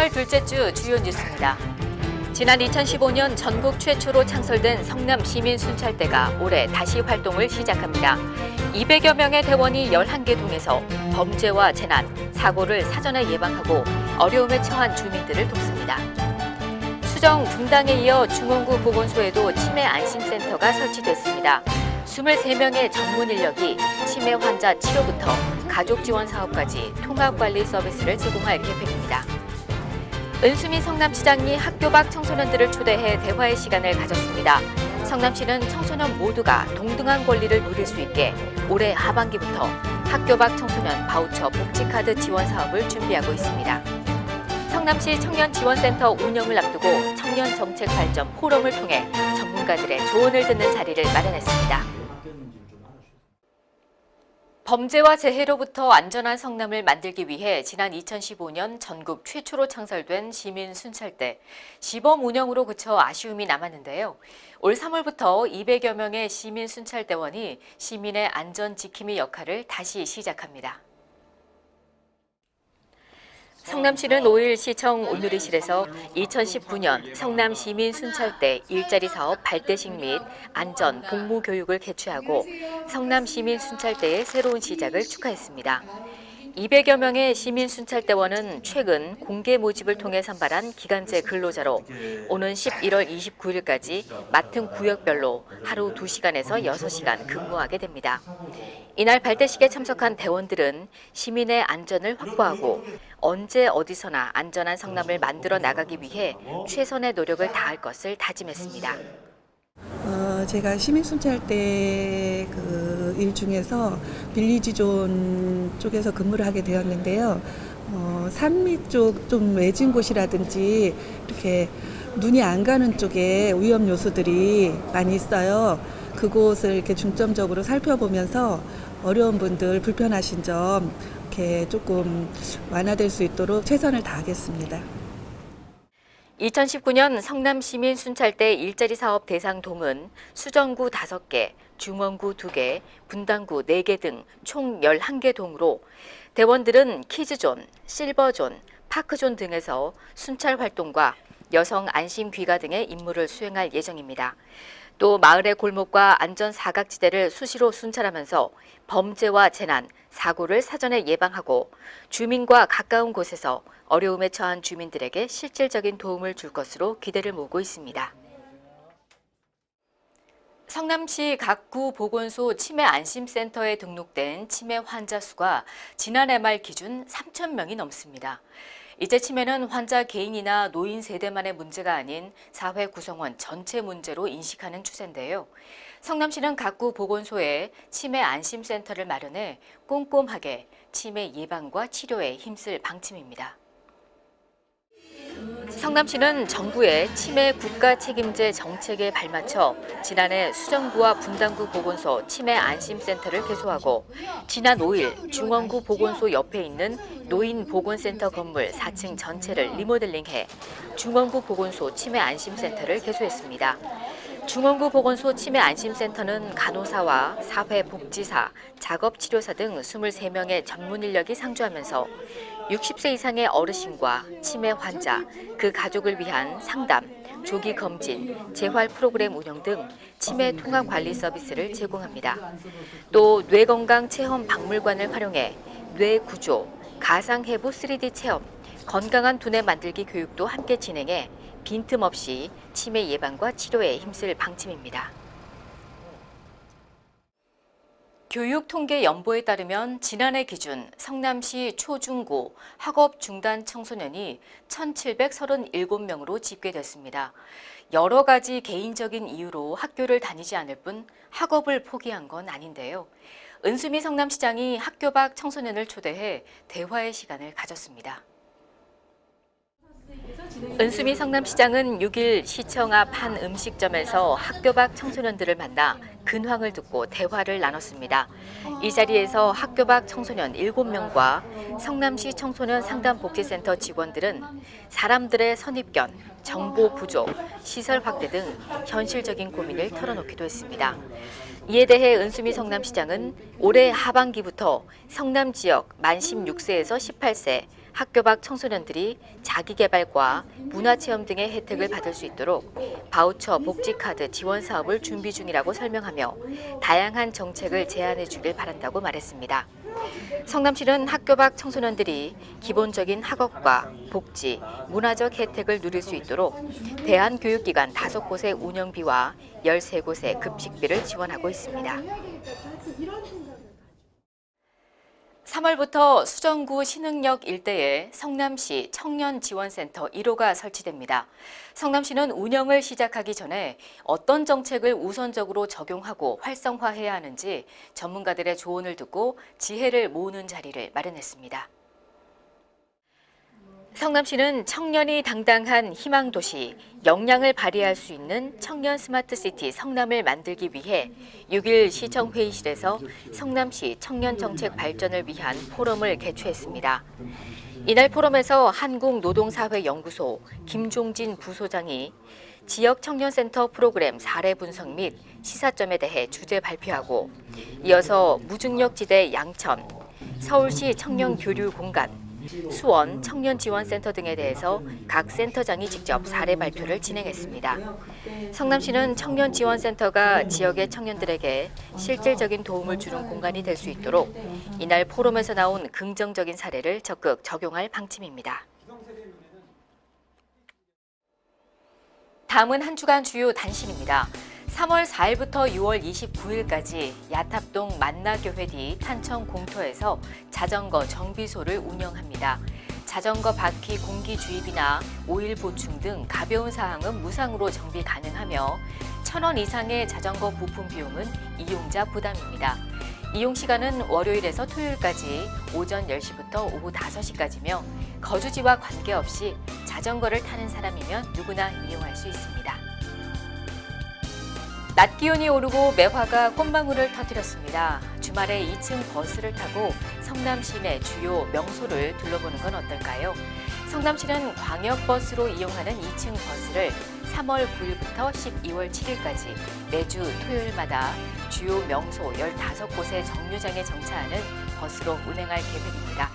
3월 둘째 주 주요 뉴스입니다. 지난 2015년 전국 최초로 창설된 성남 시민 순찰대가 올해 다시 활동을 시작합니다. 200여 명의 대원이 11개 동에서 범죄와 재난, 사고를 사전에 예방하고 어려움에 처한 주민들을 돕습니다. 수정 분당에 이어 중원구 보건소에도 치매 안심센터가 설치됐습니다. 23명의 전문 인력이 치매 환자 치료부터 가족 지원 사업까지 통합 관리 서비스를 제공할 계획입니다. 은수미 성남시장이 학교 밖 청소년들을 초대해 대화의 시간을 가졌습니다. 성남시는 청소년 모두가 동등한 권리를 누릴 수 있게 올해 하반기부터 학교 밖 청소년 바우처 복지카드 지원 사업을 준비하고 있습니다. 성남시 청년지원센터 운영을 앞두고 청년 정책 발전 포럼을 통해 전문가들의 조언을 듣는 자리를 마련했습니다. 범죄와 재해로부터 안전한 성남을 만들기 위해 지난 2015년 전국 최초로 창설된 시민 순찰대 시범 운영으로 그쳐 아쉬움이 남았는데요. 올 3월부터 200여 명의 시민 순찰대원이 시민의 안전 지킴이 역할을 다시 시작합니다. 성남시는 5일 시청 온누리실에서 2019년 성남 시민 순찰대 일자리 사업 발대식 및 안전 복무 교육을 개최하고 성남 시민 순찰대의 새로운 시작을 축하했습니다. 200여 명의 시민 순찰대원은 최근 공개 모집을 통해 선발한 기간제 근로자로 오는 11월 29일까지 맡은 구역별로 하루 2시간에서 6시간 근무하게 됩니다. 이날 발대식에 참석한 대원들은 시민의 안전을 확보하고 언제 어디서나 안전한 성남을 만들어 나가기 위해 최선의 노력을 다할 것을 다짐했습니다. 어, 제가 시민순찰대 그일 중에서 빌리지 존 쪽에서 근무를 하게 되었는데요. 어, 산미 쪽 좀 외진 곳이라든지 이렇게 눈이 안 가는 쪽에 위험 요소들이 많이 있어요. 그곳을 이렇게 중점적으로 살펴보면서 어려운 분들 불편하신 점 이렇게 조금 완화될 수 있도록 최선을 다하겠습니다. 2019년 성남 시민 순찰대 일자리 사업 대상 동은 수정구 5개, 중원구 2개, 분당구 4개 등 총 11개 동으로 대원들은 키즈존, 실버존, 파크존 등에서 순찰 활동과 여성 안심 귀가 등의 임무를 수행할 예정입니다. 또 마을의 골목과 안전 사각지대를 수시로 순찰하면서 범죄와 재난, 사고를 사전에 예방하고 주민과 가까운 곳에서 어려움에 처한 주민들에게 실질적인 도움을 줄 것으로 기대를 모으고 있습니다. 성남시 각구 보건소 치매 안심센터에 등록된 치매 환자 수가 지난해 말 기준 3천 명이 넘습니다. 이제 치매는 환자 개인이나 노인 세대만의 문제가 아닌 사회 구성원 전체 문제로 인식하는 추세인데요. 성남시는 각구 보건소에 치매 안심센터를 마련해 꼼꼼하게 치매 예방과 치료에 힘쓸 방침입니다. 성남시는 정부의 치매 국가 책임제 정책에 발맞춰 지난해 수정구와 분당구 보건소 치매 안심센터를 개소하고 지난 5일 중원구 보건소 옆에 있는 노인 보건센터 건물 4층 전체를 리모델링해 중원구 보건소 치매 안심센터를 개소했습니다. 중원구 보건소 치매 안심센터는 간호사와 사회복지사, 작업치료사 등 23명의 전문 인력이 상주하면서 60세 이상의 어르신과 치매 환자, 그 가족을 위한 상담, 조기 검진, 재활 프로그램 운영 등 치매 통합 관리 서비스를 제공합니다. 또 뇌건강 체험 박물관을 활용해 뇌 구조, 가상 해부 3D 체험, 건강한 두뇌 만들기 교육도 함께 진행해 빈틈없이 치매 예방과 치료에 힘쓸 방침입니다. 교육통계연보에 따르면 지난해 기준 성남시 초중고 학업 중단 청소년이 1,737명으로 집계됐습니다. 여러 가지 개인적인 이유로 학교를 다니지 않을 뿐 학업을 포기한 건 아닌데요. 은수미 성남시장이 학교 밖 청소년을 초대해 대화의 시간을 가졌습니다. 은수미 성남시장은 6일 시청 앞 한 음식점에서 학교 밖 청소년들을 만나 근황을 듣고 대화를 나눴습니다. 이 자리에서 학교 밖 청소년 7명과 성남시 청소년 상담복지센터 직원들은 사람들의 선입견, 정보 부족, 시설 확대 등 현실적인 고민을 털어놓기도 했습니다. 이에 대해 은수미 성남시장은 올해 하반기부터 성남 지역 만 16세에서 18세 학교 밖 청소년들이 자기개발과 문화체험 등의 혜택을 받을 수 있도록 바우처 복지카드 지원 사업을 준비 중이라고 설명하며 다양한 정책을 제안해 주길 바란다고 말했습니다. 성남시는 학교 밖 청소년들이 기본적인 학업과 복지, 문화적 혜택을 누릴 수 있도록 대한교육기관 다섯 곳의 운영비와 13곳의 급식비를 지원하고 있습니다. 3월부터 수정구 신흥역 일대에 성남시 청년지원센터 1호가 설치됩니다. 성남시는 운영을 시작하기 전에 어떤 정책을 우선적으로 적용하고 활성화해야 하는지 전문가들의 조언을 듣고 지혜를 모으는 자리를 마련했습니다. 성남시는 청년이 당당한 희망도시, 역량을 발휘할 수 있는 청년 스마트시티 성남을 만들기 위해 6일 시청 회의실에서 성남시 청년 정책 발전을 위한 포럼을 개최했습니다. 이날 포럼에서 한국노동사회연구소 김종진 부소장이 지역 청년센터 프로그램 사례 분석 및 시사점에 대해 주제 발표하고 이어서 무중력지대 양천, 서울시 청년 교류 공간, 수원 청년지원센터 등에 대해서 각 센터장이 직접 사례 발표를 진행했습니다. 성남시는 청년지원센터가 지역의 청년들에게 실질적인 도움을 주는 공간이 될 수 있도록 이날 포럼에서 나온 긍정적인 사례를 적극 적용할 방침입니다. 다음은 한 주간 주요 단신입니다. 3월 4일부터 6월 29일까지 야탑동 만나교회 뒤 탄천 공터에서 자전거 정비소를 운영합니다. 자전거 바퀴 공기 주입이나 오일 보충 등 가벼운 사항은 무상으로 정비 가능하며 1,000원 이상의 자전거 부품 비용은 이용자 부담입니다. 이용 시간은 월요일에서 토요일까지 오전 10시부터 오후 5시까지며 거주지와 관계없이 자전거를 타는 사람이면 누구나 이용할 수 있습니다. 낮 기온이 오르고 매화가 꽃망울을 터뜨렸습니다. 주말에 2층 버스를 타고 성남 시내 주요 명소를 둘러보는 건 어떨까요? 성남시는 광역버스로 이용하는 2층 버스를 3월 9일부터 12월 7일까지 매주 토요일마다 주요 명소 15곳의 정류장에 정차하는 버스로 운행할 계획입니다.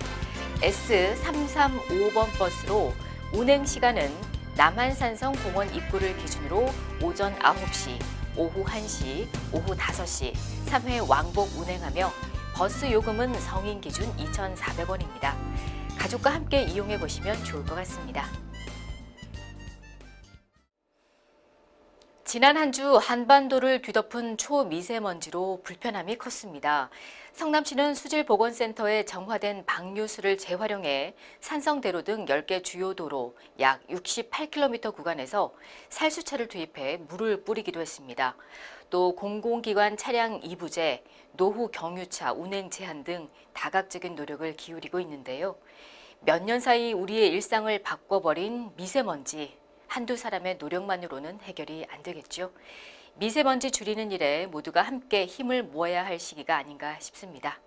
S335번 버스로 운행 시간은 남한산성 공원 입구를 기준으로 오전 9시, 오후 1시, 오후 5시 3회 왕복 운행하며 버스 요금은 성인 기준 2,400원입니다. 가족과 함께 이용해 보시면 좋을 것 같습니다. 지난 한 주 한반도를 뒤덮은 초미세먼지로 불편함이 컸습니다. 성남시는 수질보건센터에 정화된 방류수를 재활용해 산성대로 등 10개 주요 도로 약 68km 구간에서 살수차를 투입해 물을 뿌리기도 했습니다. 또 공공기관 차량 이부제, 노후 경유차 운행 제한 등 다각적인 노력을 기울이고 있는데요. 몇 년 사이 우리의 일상을 바꿔버린 미세먼지, 한두 사람의 노력만으로는 해결이 안 되겠죠. 미세먼지 줄이는 일에 모두가 함께 힘을 모아야 할 시기가 아닌가 싶습니다.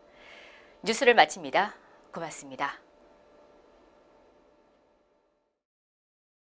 뉴스를 마칩니다. 고맙습니다.